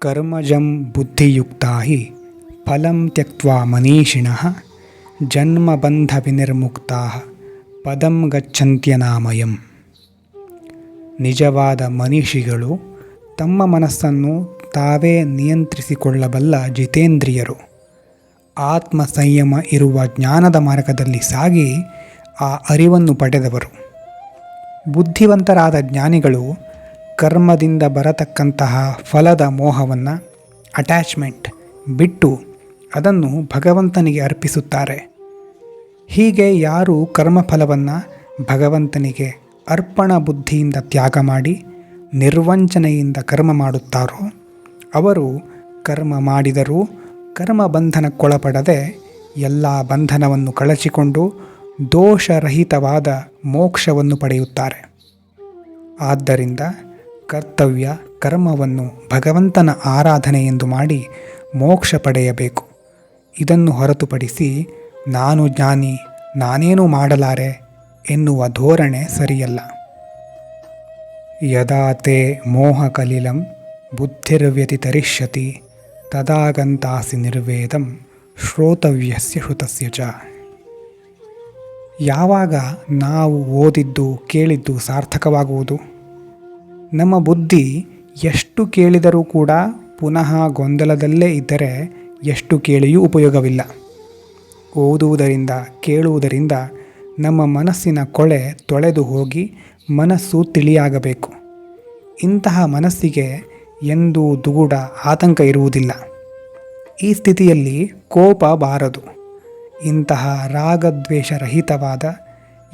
ಕರ್ಮಜಂ ಬುದ್ಧಿಯುಕ್ತಾಹಿ ಫಲಂ ತ್ಯಕ್ವಾ ಮನೀಷಿಣಃ ಜನ್ಮಬಂಧ ವಿನಿರ್ಮುಕ್ತಾ ಪದಂ ಗಚ್ಚಂತ್ಯನಾಮಯಂ ನಿಜವಾದ ಮನೀಷಿಗಳು ತಮ್ಮ ಮನಸ್ಸನ್ನು ತಾವೇ ನಿಯಂತ್ರಿಸಿಕೊಳ್ಳಬಲ್ಲ ಜಿತೇಂದ್ರಿಯರು. ಆತ್ಮ ಸಂಯಮ ಇರುವ ಜ್ಞಾನದ ಮಾರ್ಗದಲ್ಲಿ ಸಾಗಿ ಆ ಅರಿವನ್ನು ಪಡೆದವರು. ಬುದ್ಧಿವಂತರಾದ ಜ್ಞಾನಿಗಳು ಕರ್ಮದಿಂದ ಬರತಕ್ಕಂತಹ ಫಲದ ಮೋಹವನ್ನು ಅಟ್ಯಾಚ್ಮೆಂಟ್ ಬಿಟ್ಟು ಅದನ್ನು ಭಗವಂತನಿಗೆ ಅರ್ಪಿಸುತ್ತಾರೆ. ಹೀಗೆ ಯಾರು ಕರ್ಮಫಲವನ್ನು ಭಗವಂತನಿಗೆ ಅರ್ಪಣ ಬುದ್ಧಿಯಿಂದ ತ್ಯಾಗ ಮಾಡಿ, ನಿರ್ವಂಚನೆಯಿಂದ ಕರ್ಮ ಮಾಡುತ್ತಾರೋ, ಅವರು ಕರ್ಮ ಮಾಡಿದರೂ ಕರ್ಮ ಬಂಧನಕ್ಕೊಳಪಡದೆ ಎಲ್ಲ ಬಂಧನವನ್ನು ಕಳಚಿಕೊಂಡು ದೋಷರಹಿತವಾದ ಮೋಕ್ಷವನ್ನು ಪಡೆಯುತ್ತಾರೆ. ಆದ್ದರಿಂದ ಕರ್ತವ್ಯ ಕರ್ಮವನ್ನು ಭಗವಂತನ ಆರಾಧನೆ ಎಂದು ಮಾಡಿ ಮೋಕ್ಷ ಪಡೆಯಬೇಕು. ಇದನ್ನು ಹೊರತುಪಡಿಸಿ ನಾನು ಜ್ಞಾನಿ, ನಾನೇನು ಮಾಡಲಾರೆ ಎನ್ನುವ ಧೋರಣೆ ಸರಿಯಲ್ಲ. ಯದಾ ತೇ ಮೋಹಕಲಿಲಂ ಬುದ್ಧಿರ್ವ್ಯತಿತರಿಷ್ಯತಿ ತದಾಗಂತಾಸಿ ನಿರ್ವೇದಂ ಶ್ರೋತವ್ಯಸ್ಯ ಶ್ರುತಸ್ಯ ಚ. ಯಾವಾಗ ನಾವು ಓದಿದ್ದು ಕೇಳಿದ್ದು ಸಾರ್ಥಕವಾಗುವುದು? ನಮ್ಮ ಬುದ್ಧಿ ಎಷ್ಟು ಕೇಳಿದರೂ ಕೂಡ ಪುನಃ ಗೊಂದಲದಲ್ಲೇ ಇದ್ದರೆ ಎಷ್ಟು ಕೇಳಿಯೂ ಉಪಯೋಗವಿಲ್ಲ. ಓದುವುದರಿಂದ, ಕೇಳುವುದರಿಂದ ನಮ್ಮ ಮನಸ್ಸಿನ ಕೊಳೆ ತೊಳೆದು ಹೋಗಿ ಮನಸ್ಸು ತಿಳಿಯಾಗಬೇಕು. ಇಂತಹ ಮನಸ್ಸಿಗೆ ಎಂದೂ ದುಗುಡ ಆತಂಕ ಇರುವುದಿಲ್ಲ. ಈ ಸ್ಥಿತಿಯಲ್ಲಿ ಕೋಪ ಬಾರದು. ಇಂತಹ ರಾಗದ್ವೇಷರಹಿತವಾದ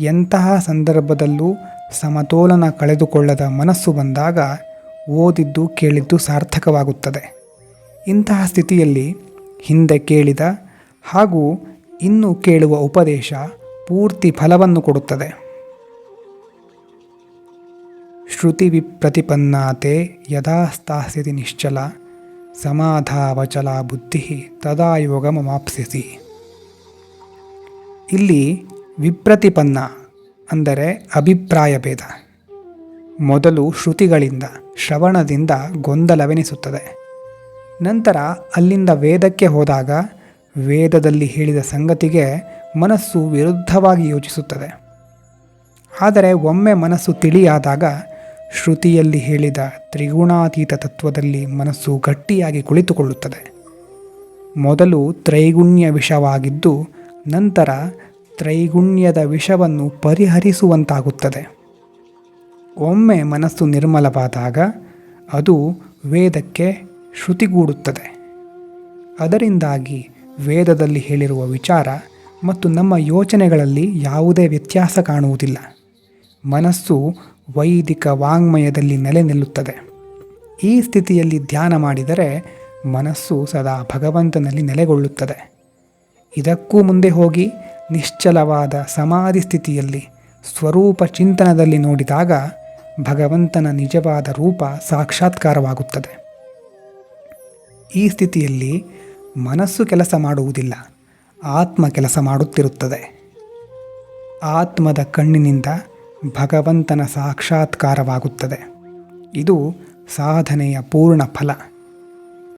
ಎಂತಹ ಸಂದರ್ಭದಲ್ಲೂ ಸಮತೋಲನ ಕಳೆದುಕೊಳ್ಳದ ಮನಸ್ಸು ಬಂದಾಗ ಓದಿದ್ದು ಕೇಳಿದ್ದು ಸಾರ್ಥಕವಾಗುತ್ತದೆ. ಇಂತಹ ಸ್ಥಿತಿಯಲ್ಲಿ ಹಿಂದೆ ಕೇಳಿದ ಹಾಗೂ ಇನ್ನು ಕೇಳುವ ಉಪದೇಶ ಪೂರ್ತಿ ಫಲವನ್ನು ಕೊಡುತ್ತದೆ. ಶ್ರುತಿ ವಿಪ್ರತಿಪನ್ನಾತೆ ಯಥಾಸ್ಥಾಸ್ಥಿತಿ ನಿಶ್ಚಲ, ಸಮಾಧಾವಚಲ ಬುದ್ಧಿ ತದಾ ಯೋಗಮಮಾಪ್ಸ್ಯಸಿ. ಇಲ್ಲಿ ವಿಪ್ರತಿಪನ್ನ ಅಂದರೆ ಅಭಿಪ್ರಾಯ ಭೇದ ಮೊದಲು ಶ್ರುತಿಗಳಿಂದ, ಶ್ರವಣದಿಂದ ಗೊಂದಲವೆನಿಸುತ್ತದೆ. ನಂತರ ಅಲ್ಲಿಂದ ವೇದಕ್ಕೆ ಹೋದಾಗ ವೇದದಲ್ಲಿ ಹೇಳಿದ ಸಂಗತಿಗೆ ಮನಸ್ಸು ವಿರುದ್ಧವಾಗಿ ಯೋಚಿಸುತ್ತದೆ. ಆದರೆ ಒಮ್ಮೆ ಮನಸ್ಸು ತಿಳಿಯಾದಾಗ ಶ್ರುತಿಯಲ್ಲಿ ಹೇಳಿದ ತ್ರಿಗುಣಾತೀತ ತತ್ವದಲ್ಲಿ ಮನಸ್ಸು ಗಟ್ಟಿಯಾಗಿ ಕುಳಿತುಕೊಳ್ಳುತ್ತದೆ. ಮೊದಲು ತ್ರೈಗುಣ್ಯ ವಿಷವಾಗಿದ್ದು, ನಂತರ ತ್ರೈಗುಣ್ಯದ ವಿಷವನ್ನು ಪರಿಹರಿಸುವಂತಾಗುತ್ತದೆ. ಒಮ್ಮೆ ಮನಸ್ಸು ನಿರ್ಮಲವಾದಾಗ ಅದು ವೇದಕ್ಕೆ ಶ್ರುತಿಗೂಡುತ್ತದೆ. ಅದರಿಂದಾಗಿ ವೇದದಲ್ಲಿ ಹೇಳಿರುವ ವಿಚಾರ ಮತ್ತು ನಮ್ಮ ಯೋಚನೆಗಳಲ್ಲಿ ಯಾವುದೇ ವ್ಯತ್ಯಾಸ ಕಾಣುವುದಿಲ್ಲ. ಮನಸ್ಸು ವೈದಿಕ ವಾಂಗ್ಮಯದಲ್ಲಿ ನೆಲೆ ನಿಲ್ಲುತ್ತದೆ. ಈ ಸ್ಥಿತಿಯಲ್ಲಿ ಧ್ಯಾನ ಮಾಡಿದರೆ ಮನಸ್ಸು ಸದಾ ಭಗವಂತನಲ್ಲಿ ನೆಲೆಗೊಳ್ಳುತ್ತದೆ. ಇದಕ್ಕೂ ಮುಂದೆ ಹೋಗಿ ನಿಶ್ಚಲವಾದ ಸಮಾಧಿ ಸ್ಥಿತಿಯಲ್ಲಿ ಸ್ವರೂಪ ಚಿಂತನದಲ್ಲಿ ನೋಡಿದಾಗ ಭಗವಂತನ ನಿಜವಾದ ರೂಪ ಸಾಕ್ಷಾತ್ಕಾರವಾಗುತ್ತದೆ. ಈ ಸ್ಥಿತಿಯಲ್ಲಿ ಮನಸ್ಸು ಕೆಲಸ ಮಾಡುವುದಿಲ್ಲ, ಆತ್ಮ ಕೆಲಸ ಮಾಡುತ್ತಿರುತ್ತದೆ. ಆತ್ಮದ ಕಣ್ಣಿನಿಂದ ಭಗವಂತನ ಸಾಕ್ಷಾತ್ಕಾರವಾಗುತ್ತದೆ. ಇದು ಸಾಧನೆಯ ಪೂರ್ಣ ಫಲ.